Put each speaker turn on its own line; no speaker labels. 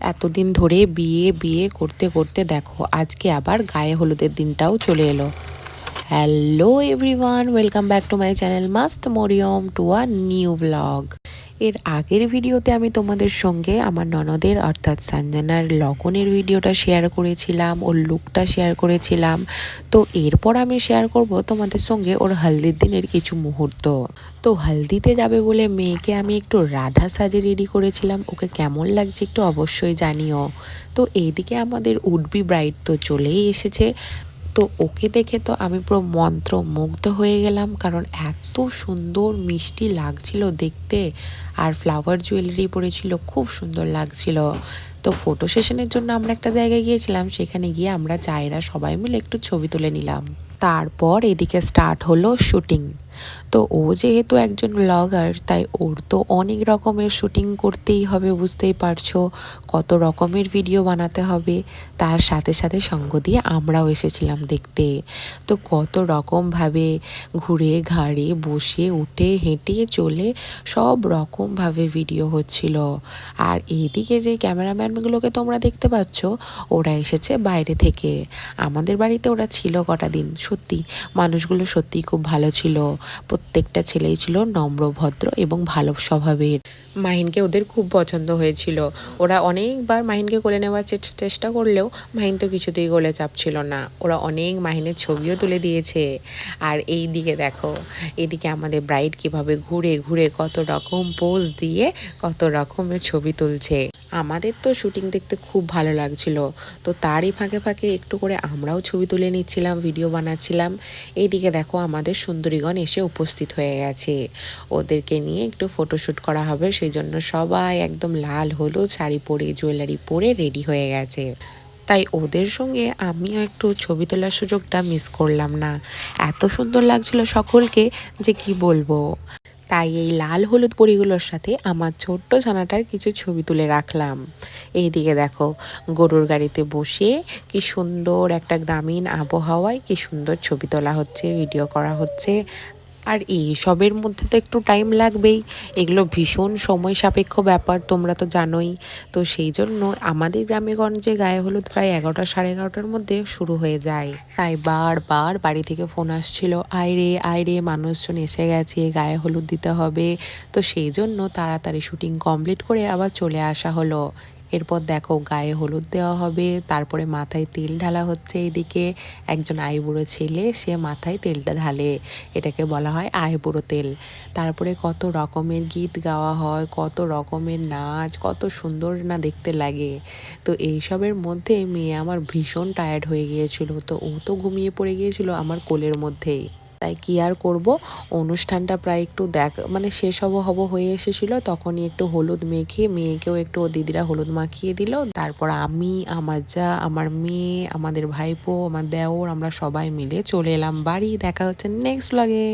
এতদিন ধরে বিয়ে বিয়ে করতে করতে দেখো, আজকে আবার গায়ে হলুদের দিনটাও চলে এলো। Hello everyone welcome back to my channel must Maryam to a new blog এর আগের ভিডিওতে আমি তোমাদের সঙ্গে আমার ননদের, অর্থাৎ সঞ্জনার লগনের ভিডিওটা শেয়ার করেছিলাম, ওর লুকটা শেয়ার করেছিলাম। তো এরপর আমি শেয়ার করব তোমাদের সঙ্গে ওর হালদির দিনের কিছু মুহূর্ত। তো হালদিতে যাবে বলে মেয়েকে আমি একটু রাধা সাজে রেডি করেছিলাম। ওকে কেমন লাগছে একটু অবশ্যই জানিও। তো এইদিকে আমাদের উডবি ব্রাইড তো চলেই এসেছে। তো ওকে দেখে তো আমি পুরো মন্ত্র মুগ্ধ হয়ে গেলাম, কারণ এত সুন্দর মিষ্টি লাগছিল দেখতে। আর ফ্লাওয়ার জুয়েলারি পরেছিল খুব সুন্দর লাগছিল। তো ফটো সেশনের জন্য আমরা একটা জায়গায় গিয়েছিলাম, সেখানে গিয়ে আমরা চায়েরা সবাই মিলে একটু ছবি তুলে নিলাম। তারপর এদিকে স্টার্ট হলো শুটিং তো ও যেহেতু একজন ব্লগার তাই ওর তো অনেক রকমের শুটিং করতেই হবে, বুঝতেই পারছ। কত রকমের ভিডিও বানাতে হবে। তার সাথে সাথে সঙ্গ দিয়ে আমরাও এসেছিলাম দেখতে। তো কত রকমভাবে ঘুরে ঘাড়ে বসে, উঠে, হেঁটে, চলে সব রকমভাবে ভিডিও হচ্ছিল। আর এদিকে যে ক্যামেরাম্যানগুলোকে তোমরা দেখতে পাচ্ছ, ওরা এসেছে বাইরে থেকে। আমাদের বাড়িতে ওরা ছিল কটা দিন, সত্যি। মানুষগুলো সত্যিই খুব ভালো ছিল। প্রত্যেকটা ছেলেই ছিল নম্র, ভদ্র এবং ভালো স্বভাবের। মাহিনকে ওদের খুব পছন্দ হয়েছিল। ওরা অনেকবার মাহিনকে কোলে নেওয়ার চেষ্টা করলেও মাহিন তো কিছুতেই গোলে চাপছিল না। ওরা অনেক মাহিনের ছবিও তুলে দিয়েছে। আর এই দিকে দেখো, এদিকে আমাদের ব্রাইড কীভাবে ঘুরে ঘুরে কত রকম পোজ দিয়ে কত রকমের ছবি তুলছে। আমাদের তো শুটিং দেখতে খুব ভালো লাগছিল। তো তারই ফাঁকে ফাঁকে একটু করে আমরাও ছবি তুলে নিচ্ছিলাম ভিডিও বানাচ্ছিলাম। এইদিকে দেখো আমাদের সুন্দরীগণ এসে উপস্থিত হয়ে গেছে। ওদেরকে নিয়ে একটু ফটোশ্যুট করা হবে, সেই জন্য সবাই একদম লাল, হলুদ শাড়ি পরে জুয়েলারি পরে রেডি হয়ে গেছে। তাই ওদের সঙ্গে আমিও একটু ছবি তোলার সুযোগটা মিস করলাম না। এত সুন্দর লাগছিল সকলকে যে কি বলব? তাই এই লাল হলুদ পরিগুলোর সাথে আমার ছোট্ট ছানাটার কিছু ছবি তুলে রাখলাম। এইদিকে দেখো, গরুর গাড়িতে বসে কি সুন্দর একটা গ্রামীণ আবহাওয়ায় কি সুন্দর ছবি তোলা হচ্ছে ভিডিও করা হচ্ছে। আর এই সবের মধ্যে তো একটু টাইম লাগবেই। এগুলো ভীষণ সময় সাপেক্ষ ব্যাপার, তোমরা তো জানোই। তো সেই জন্য আমাদের গ্রামে গঞ্জে গায়ে হলুদ প্রায় এগারোটা সাড়ে এগারোটার মধ্যে শুরু হয়ে যায়। তাই বারবার বাড়ি থেকে ফোন আসছিল আয়রে আয়রে মানুষজন এসে গেছে, গায়ে হলুদ দিতে হবে। তো সেই জন্য তাড়াতাড়ি শুটিং কমপ্লিট করে আবার চলে আসা হলো। এরপর দেখো গায়ে হলুদ দেওয়া হবে, তারপরে মাথায় তেল ঢালা হচ্ছে এদিকে। একজন আইবুড়ো ছেলে, সে মাথায় তেলটা ঢালে, এটাকে বলা হয় আইবুড়ো তেল। তারপরে কত রকমের গীত গাওয়া হয়, কত রকমের নাচ, কত সুন্দর না দেখতে লাগে। তো এইসবের মধ্যে মেয়ে আমার ভীষণ টায়ার্ড হয়ে গিয়েছিল, তো ও তো ঘুমিয়ে পড়ে গিয়েছিল আমার কোলের মধ্যেই। তাই কি আর করব? অনুষ্ঠানটা প্রায় একটু দেখ মানে শেষ হব হব হয়ে এসেছিল, তখনই একটু হলুদ মেখে, মেয়েকেও একটু ও দিদিরা হলুদ মাখিয়ে দিল। তারপর আমি, আমার যা, আমার মেয়ে, আমাদের ভাইপো, আমার দেওর, আমরা সবাই মিলে চলে এলাম বাড়ি। দেখা হচ্ছে নেক্সট ব্লগে